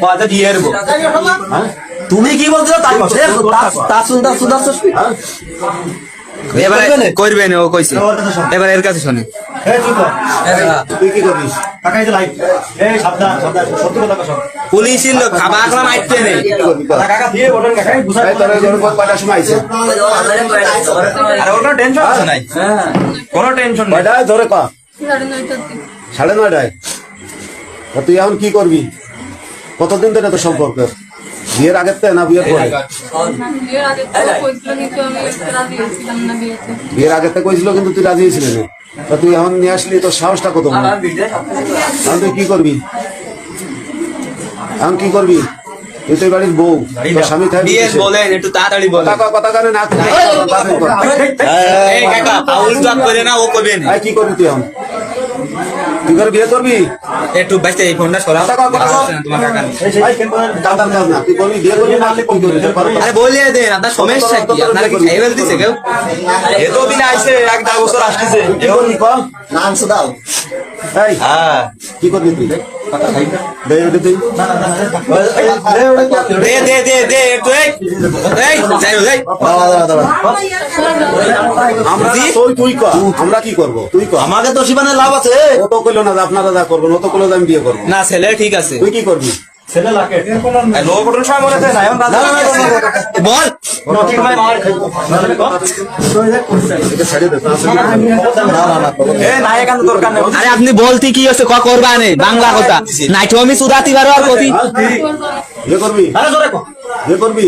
কথা দিয়ে হ্যাঁ? তুমি কি বলছো তাই কর সে তা- তা সুন্দর সুন্দর সুন্দর হ্যাঁ? এবারে করবে না। ও কইছে। এবার এর কাছে শোনে। পুলিশের লোক খাবার এখন নেই। আর ওর কোনো টেনশন আছে নাই? কোনো টেনশন নাই। ধরে ক। সাড়ে নয়টায়? তুই এখন কি করবি? কতদিন ধরে তো সম্পর্ক? বিয়ের আগের থেকে না বিয়ের পরে? বিয়ের আগে তো কইছিল কিন্তু আগের তুই রাজি হয়েছিলি না তা তুই এখন নিয়ে আসলি তোর সাহসটা কত এখন তুই কি করবি? এখন কি করবি? তুই তো বাড়ির বউ তোর স্বামী থাকবি বলেন একটু তাড়াতাড়ি কথা কথা কানে না তুই তাড়াতাড়ি কর। এই কাকা পাউল জব করে না ও করবে না। কি করবি তুই এখন? তুই করে বিয়ে করবি? একটু বাইতে এই ফোনটা। তোমার কাকা তুই করবি বিয়ে করবি না করবি? তুই করবি। আরে আপনার সমস্যা কি? আপনারা কি দিছে কেউ? এত দিন আইছে এক দেড় বছর আসতেছে। কি করবি? ক এই হ্যাঁ। কি করবি তুই? দে ওটা তুই দে দে দে দে একটু এই। এই যাই হোক, আমরা তুই তুই কর। আমরা কি করব? তুই কর। আমাকে তো সীমানে লাভ আছে ও তো কইলো না আপনারা যা করবেন ও তো কইলো আমি বিয়ে করব। না ছেলে ঠিক আছে। তুই কি করবি? ছেলে লাগে আছে বল। আরে আপনি বলতে কি হচ্ছে ক করবা নে বাংলা কথা। নাই তো আমি সুদাতি পারো আর কবি। করবি? করবি?